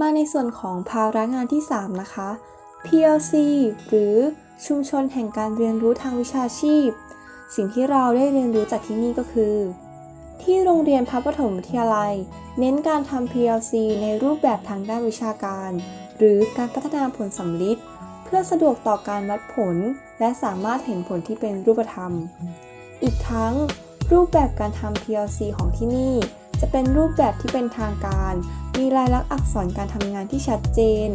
มาในส่วนของภาระงานที่ 3 นะคะ PLC หรือชุมชนแห่งการเรียนรู้ทางวิชาชีพ สิ่งที่เราได้เรียนรู้จากที่นี่ก็คือ ที่โรงเรียนพระปฐมวิทยาลัย เน้นการทำ PLC ในรูปแบบทางด้านวิชาการ หรือการพัฒนาผลสำลิดเพื่อสะดวกต่อการวัดผล และสามารถเห็นผลที่เป็นรูปธรรม อีกทั้ง รูปแบบการทำ PLC ของที่นี่ จะเป็นรูปแบบที่เป็นทางการ มีลายลักษณ์อักษรการทำงานที่ชัดเจน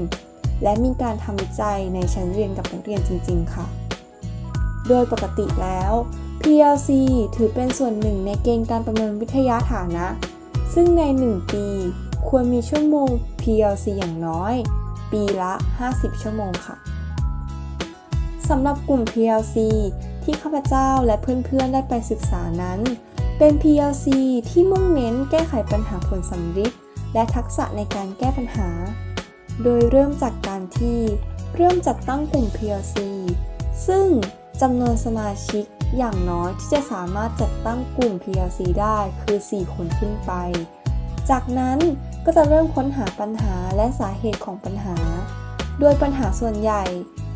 และมีการทำวิจัยในชั้นเรียนกับนักเรียนจริง ๆ ค่ะ โดยปกติแล้ว PLC ถือเป็นส่วนหนึ่งในเกณฑ์การประเมินวิทยาฐานะ ซึ่งใน 1 ปี ควรมีชั่วโมง PLC อย่างน้อย ปีละ 50 ชั่วโมงค่ะสำหรับกลุ่ม PLC ที่ข้าพเจ้าและเพื่อนๆ ได้ไปศึกษานั้น เป็น PLC ที่มุ่งเน้นแก้ไขปัญหาผลสำลิดและทักษะในการแก้ปัญหา โดยเริ่มจากการที่เริ่มจัดตั้งกลุ่ม PLC ซึ่งจำนวนสมาชิกอย่างน้อยที่จะสามารถจัดตั้งกลุ่ม PLC ได้คือ 4 คนขึ้นไป จากนั้นก็จะเริ่มค้นหาปัญหาและสาเหตุของปัญหา โดยปัญหาส่วนใหญ่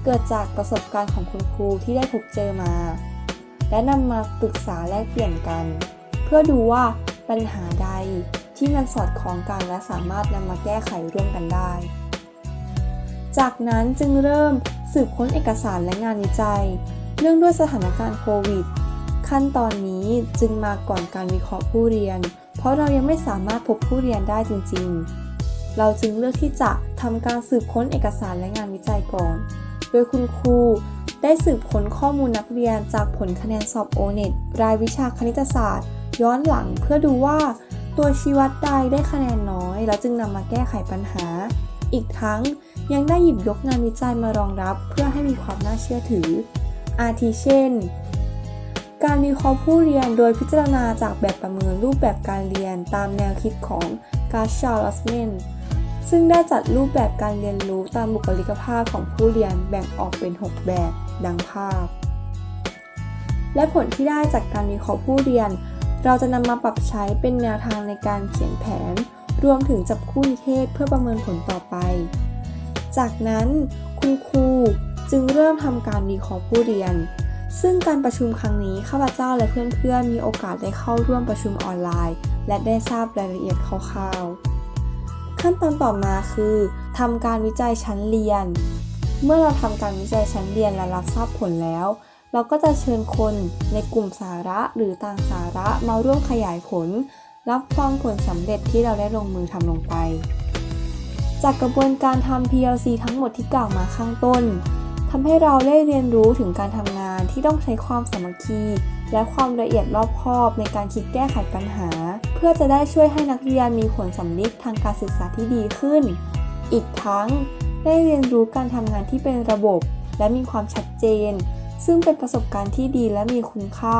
เกิดจากประสบการณ์ของคุณครูที่ได้พบเจอมา และนำมาปรึกษาแลกเปลี่ยนกัน เพื่อดูว่าปัญหาใดที่มันสอดคล้องกันและสามารถนำมาแก้ไขร่วมกันได้ จากนั้นจึงเริ่มสืบค้นเอกสารและงานวิจัย เนื่องด้วยสถานการณ์โควิด ขั้นตอนนี้จึงมาก่อนการวิเคราะห์ผู้เรียน เพราะเรายังไม่สามารถพบผู้เรียนได้จริง ๆ เราจึงเลือกที่จะทำการสืบค้นเอกสารและงานวิจัยก่อน โดยคุณครูได้สืบค้นข้อมูลนักเรียนจากผลคะแนนสอบโอเน็ตรายวิชาคณิตศาสตร์ ย้อนหลังเพื่อดูว่าตัวชี้วัดใดได้คะแนนน้อย แล้วจึงนำมาแก้ไขปัญหา อีกทั้งยังได้หยิบยกงานวิจัยมารองรับเพื่อให้มีความน่าเชื่อถือ อาทิเช่น การวิเคราะห์ผู้เรียนโดยพิจารณาจากแบบประเมินรูปแบบการเรียนตามแนวคิดของกาชาลัสเมนซึ่งได้จัดรูปแบบการเรียนรู้ตามบุคลิกภาพของผู้เรียนแบ่งออกเป็น 6 แบบดังภาพ และผลที่ได้จากการวิเคราะห์ผู้เรียน เราจะนำมาปรับใช้เป็นแนวทางในการเขียนแผน รวมถึงจับคู่นิเทศเพื่อประเมินผลต่อไป จากนั้นคุณครูจึงเริ่มทำการวิเคราะห์ผู้เรียน ซึ่งการประชุมครั้งนี้ข้าพเจ้าและเพื่อนๆ มีโอกาสได้เข้าร่วมประชุมออนไลน์ และได้ทราบรายละเอียดคร่าวๆ ขั้นตอนต่อมาคือทำการวิจัยชั้นเรียน เมื่อเราทำการวิจัยชั้นเรียนและรับทราบผลแล้ว เราก็จะเชิญคนในกลุ่มสาระหรือต่างสาระมาร่วมขยายผล รับฟังผลสำเร็จที่เราได้ลงมือทำลงไป จากกระบวนการทำ PLC ทั้งหมดที่กล่าวมาข้างต้นทำให้เราได้เรียนรู้ถึงการทำงานที่ต้องใช้ความสามัคคี และความละเอียดรอบคอบในการคิดแก้ไขปัญหา เพื่อจะได้ช่วยให้นักเรียนมีผลสำลิดทางการศึกษาที่ดีขึ้น อีกทั้งได้เรียนรู้การทำงานที่เป็นระบบ และมีความชัดเจน ซึ่งเป็นประสบการณ์ที่ดีและมีคุณค่า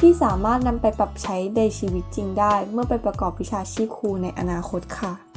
ที่สามารถนำไปปรับใช้ในชีวิตจริงได้ เมื่อไปประกอบวิชาชีพครูในอนาคตค่ะ